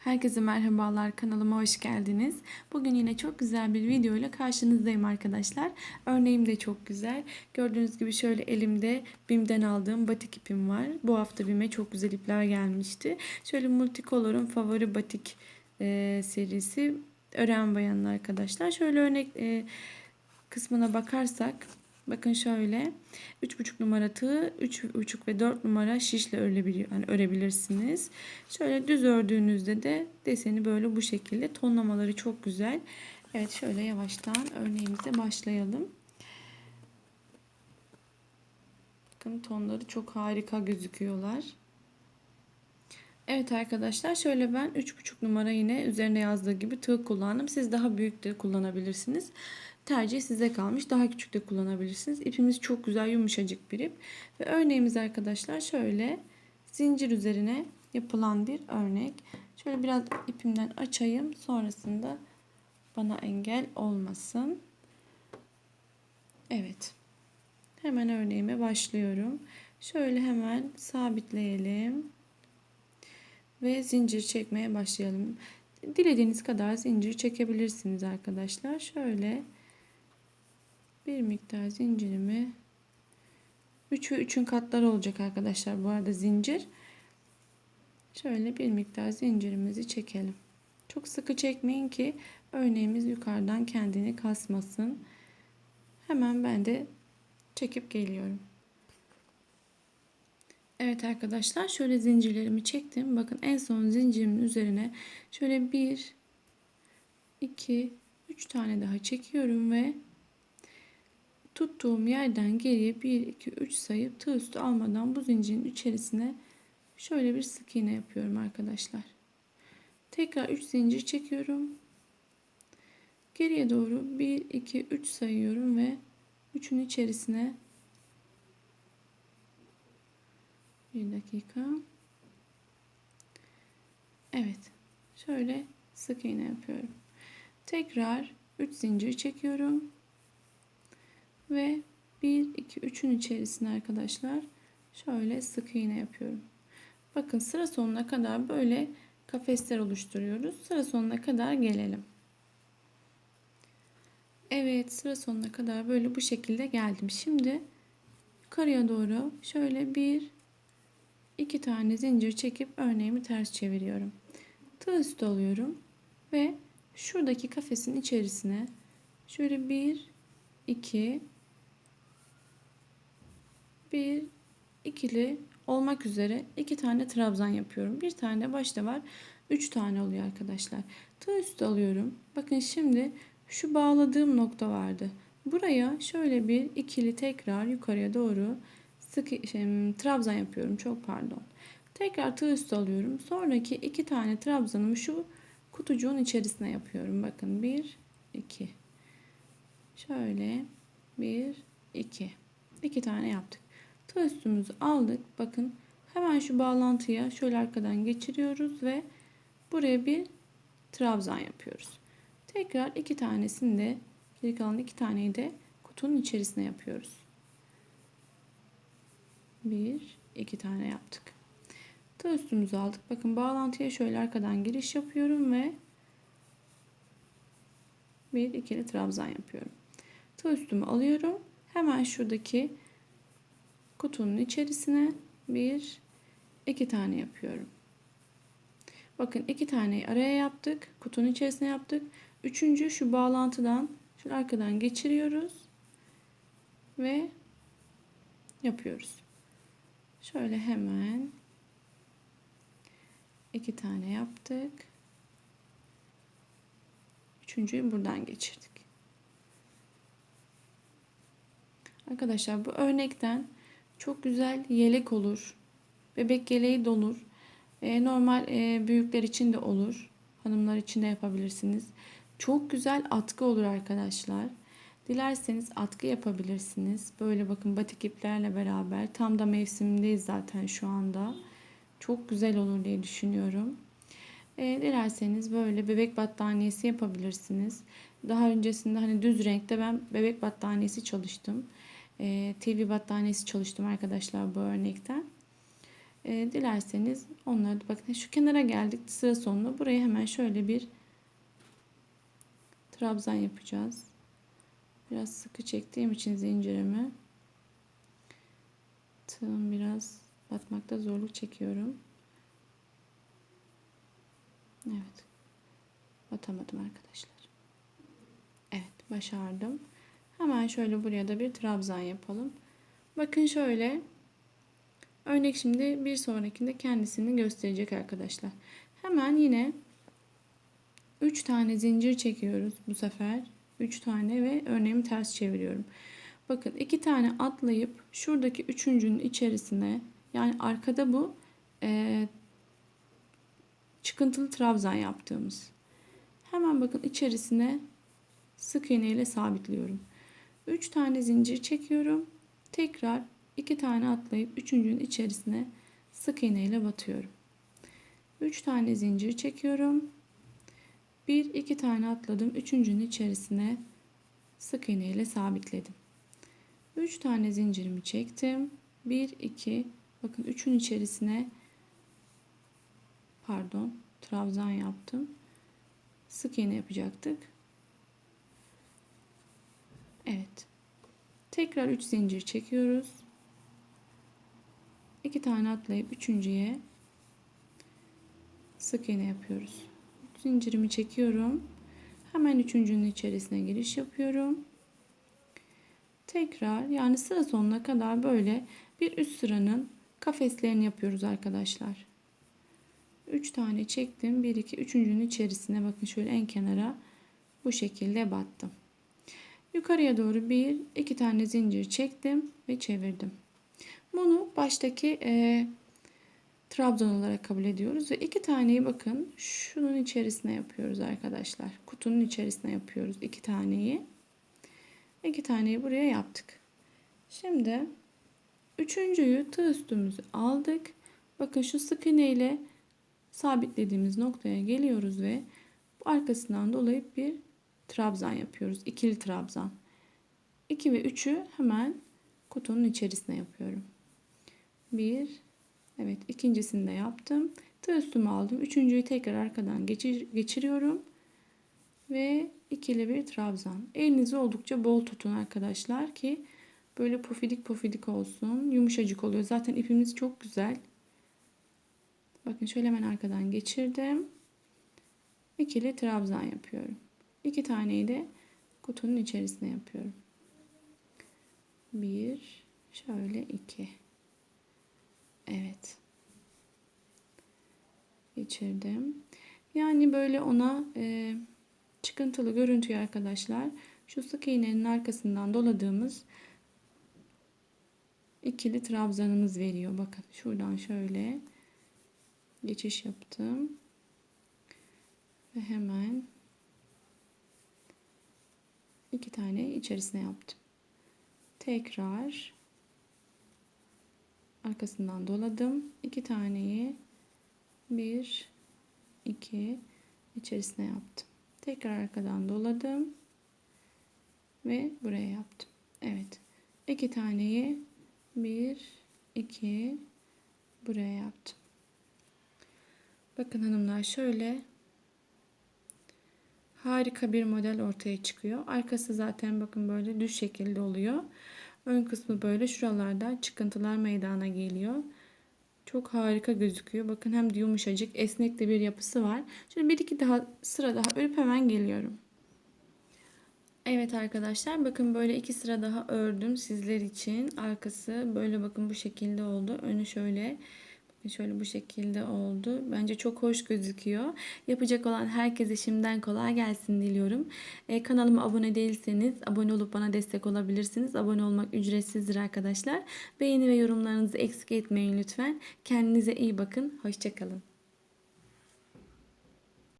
Herkese merhabalar kanalıma hoş geldiniz. Bugün yine çok güzel bir video ile karşınızdayım arkadaşlar. Örneğim de çok güzel. Gördüğünüz gibi şöyle elimde BİM'den aldığım batik ipim var. Bu hafta BİM'e çok güzel ipler gelmişti. Şöyle Multicolor'un favori batik e, serisi ören bayanın arkadaşlar. Şöyle örnek e, kısmına bakarsak Bakın şöyle 3,5 numara tığ 3,5 ve 4 numara şişle örebiliyor, yani örebilirsiniz. Şöyle düz ördüğünüzde de deseni böyle bu şekilde tonlamaları çok güzel. Evet şöyle yavaştan örneğimize başlayalım. Bakın tonları çok harika gözüküyorlar. Evet arkadaşlar şöyle ben 3,5 numara yine üzerine yazdığı gibi tığ kullandım. Siz daha büyük de kullanabilirsiniz. Tercih size kalmış. Daha küçük de kullanabilirsiniz. İpimiz çok güzel yumuşacık bir ip. Ve örneğimiz arkadaşlar şöyle zincir üzerine yapılan bir örnek. Şöyle biraz ipimden açayım. Sonrasında bana engel olmasın. Evet. Hemen örneğime başlıyorum. Şöyle hemen sabitleyelim. Ve zincir çekmeye başlayalım. Dilediğiniz kadar zincir çekebilirsiniz arkadaşlar. Şöyle bir miktar zincirimi 3 ve 3'ün katları olacak arkadaşlar bu arada zincir. Şöyle bir miktar zincirimizi çekelim. Çok sıkı çekmeyin ki örneğimiz yukarıdan kendini kasmasın. Hemen ben de çekip geliyorum. Evet arkadaşlar şöyle zincirlerimi çektim. Bakın en son zincirimin üzerine şöyle bir iki üç tane daha çekiyorum ve tuttuğum yerden geriye 1 2 3 sayıp tığ üstü almadan bu zincirin içerisine şöyle bir sık iğne yapıyorum arkadaşlar. Tekrar 3 zincir çekiyorum. Geriye doğru 1 2 3 sayıyorum ve 3'ün içerisine bir dakika. Evet. Şöyle sık iğne yapıyorum. Tekrar 3 zincir çekiyorum ve 1 2 3'ün içerisine arkadaşlar şöyle sık iğne yapıyorum. Bakın sıra sonuna kadar böyle kafesler oluşturuyoruz. Sıra sonuna kadar gelelim. Evet sıra sonuna kadar böyle bu şekilde geldim. Şimdi yukarıya doğru şöyle bir iki tane zincir çekip örneğimi ters çeviriyorum. Tığ üstü alıyorum ve şuradaki kafesin içerisine şöyle bir iki bir ikili olmak üzere iki tane trabzan yapıyorum. Bir tane başta var. Üç tane oluyor arkadaşlar. Tığ üstü alıyorum. Bakın şimdi şu bağladığım nokta vardı. Buraya şöyle bir ikili tekrar yukarıya doğru sık şey, trabzan yapıyorum. Çok pardon. Tekrar tığ üstü alıyorum. Sonraki iki tane trabzanımı şu kutucuğun içerisine yapıyorum. Bakın bir, iki. Şöyle bir, iki. İki tane yaptık. Tığ aldık. Bakın hemen şu bağlantıya şöyle arkadan geçiriyoruz ve buraya bir trabzan yapıyoruz. Tekrar iki tanesini de geri kalan iki taneyi de kutunun içerisine yapıyoruz. Bir, iki tane yaptık. Tığ aldık. Bakın bağlantıya şöyle arkadan giriş yapıyorum ve bir ikili trabzan yapıyorum. Tığ alıyorum. Hemen şuradaki kutunun içerisine bir iki tane yapıyorum. Bakın iki taneyi araya yaptık. Kutunun içerisine yaptık. Üçüncü şu bağlantıdan şu arkadan geçiriyoruz. Ve yapıyoruz. Şöyle hemen iki tane yaptık. Üçüncüyü buradan geçirdik. Arkadaşlar bu örnekten çok güzel yelek olur. Bebek yeleği de. E, normal e, büyükler için de olur. Hanımlar için de yapabilirsiniz. Çok güzel atkı olur arkadaşlar. Dilerseniz atkı yapabilirsiniz. Böyle bakın batik iplerle beraber. Tam da mevsimindeyiz zaten şu anda. Çok güzel olur diye düşünüyorum. E, dilerseniz böyle bebek battaniyesi yapabilirsiniz. Daha öncesinde hani düz renkte ben bebek battaniyesi çalıştım e, TV battaniyesi çalıştım arkadaşlar bu örnekten. E, dilerseniz onları da bakın şu kenara geldik sıra sonuna. Buraya hemen şöyle bir trabzan yapacağız. Biraz sıkı çektiğim için zincirimi tığım biraz batmakta zorluk çekiyorum. Evet. Batamadım arkadaşlar. Evet başardım. Hemen şöyle buraya da bir trabzan yapalım. Bakın şöyle. Örnek şimdi bir sonrakinde kendisini gösterecek arkadaşlar. Hemen yine 3 tane zincir çekiyoruz bu sefer. 3 tane ve örneğimi ters çeviriyorum. Bakın iki tane atlayıp şuradaki üçüncünün içerisine yani arkada bu e, çıkıntılı trabzan yaptığımız. Hemen bakın içerisine sık iğne ile sabitliyorum. 3 tane zincir çekiyorum. Tekrar 2 tane atlayıp üçüncünün içerisine sık iğne ile batıyorum. 3 tane zincir çekiyorum. 1 2 tane atladım. Üçüncünün içerisine sık iğne ile sabitledim. 3 tane zincirimi çektim. 1 2 bakın 3'ün içerisine pardon trabzan yaptım. Sık iğne yapacaktık. Evet. Tekrar 3 zincir çekiyoruz. 2 tane atlayıp üçüncüye sık iğne yapıyoruz. Zincirimi çekiyorum. Hemen üçüncünün içerisine giriş yapıyorum. Tekrar yani sıra sonuna kadar böyle bir üst sıranın kafeslerini yapıyoruz arkadaşlar. 3 tane çektim. 1 2 üçüncünün içerisine bakın şöyle en kenara bu şekilde battım. Yukarıya doğru bir iki tane zincir çektim ve çevirdim. Bunu baştaki e, trabzan olarak kabul ediyoruz ve iki taneyi bakın şunun içerisine yapıyoruz arkadaşlar. Kutunun içerisine yapıyoruz iki taneyi. İki taneyi buraya yaptık. Şimdi üçüncüyü tığ üstümüzü aldık. Bakın şu sık iğne ile sabitlediğimiz noktaya geliyoruz ve bu arkasından dolayıp bir trabzan yapıyoruz. İkili trabzan. 2 ve 3'ü hemen kutunun içerisine yapıyorum. 1 Evet ikincisini de yaptım. Tığ üstüme aldım. Üçüncüyü tekrar arkadan geçir, geçiriyorum. Ve ikili bir trabzan. Elinizi oldukça bol tutun arkadaşlar ki böyle pofidik pofidik olsun. Yumuşacık oluyor. Zaten ipimiz çok güzel. Bakın şöyle hemen arkadan geçirdim. İkili trabzan yapıyorum. İki taneyi de kutunun içerisine yapıyorum. Bir, şöyle iki. Evet. Geçirdim. Yani böyle ona e, çıkıntılı görüntüyü arkadaşlar şu sık iğnenin arkasından doladığımız ikili trabzanımız veriyor. Bakın şuradan şöyle geçiş yaptım. Ve hemen iki tane içerisine yaptım. Tekrar arkasından doladım. iki taneyi bir iki içerisine yaptım. Tekrar arkadan doladım ve buraya yaptım. Evet. iki taneyi bir iki buraya yaptım. Bakın hanımlar şöyle harika bir model ortaya çıkıyor. Arkası zaten bakın böyle düz şekilde oluyor. Ön kısmı böyle şuralarda çıkıntılar meydana geliyor. Çok harika gözüküyor. Bakın hem de yumuşacık, esnek de bir yapısı var. Şimdi bir iki daha sıra daha örüp hemen geliyorum. Evet arkadaşlar bakın böyle iki sıra daha ördüm sizler için. Arkası böyle bakın bu şekilde oldu. Önü şöyle Şöyle bu şekilde oldu. Bence çok hoş gözüküyor. Yapacak olan herkese şimdiden kolay gelsin diliyorum. Ee, kanalıma abone değilseniz abone olup bana destek olabilirsiniz. Abone olmak ücretsizdir arkadaşlar. Beğeni ve yorumlarınızı eksik etmeyin lütfen. Kendinize iyi bakın. Hoşçakalın.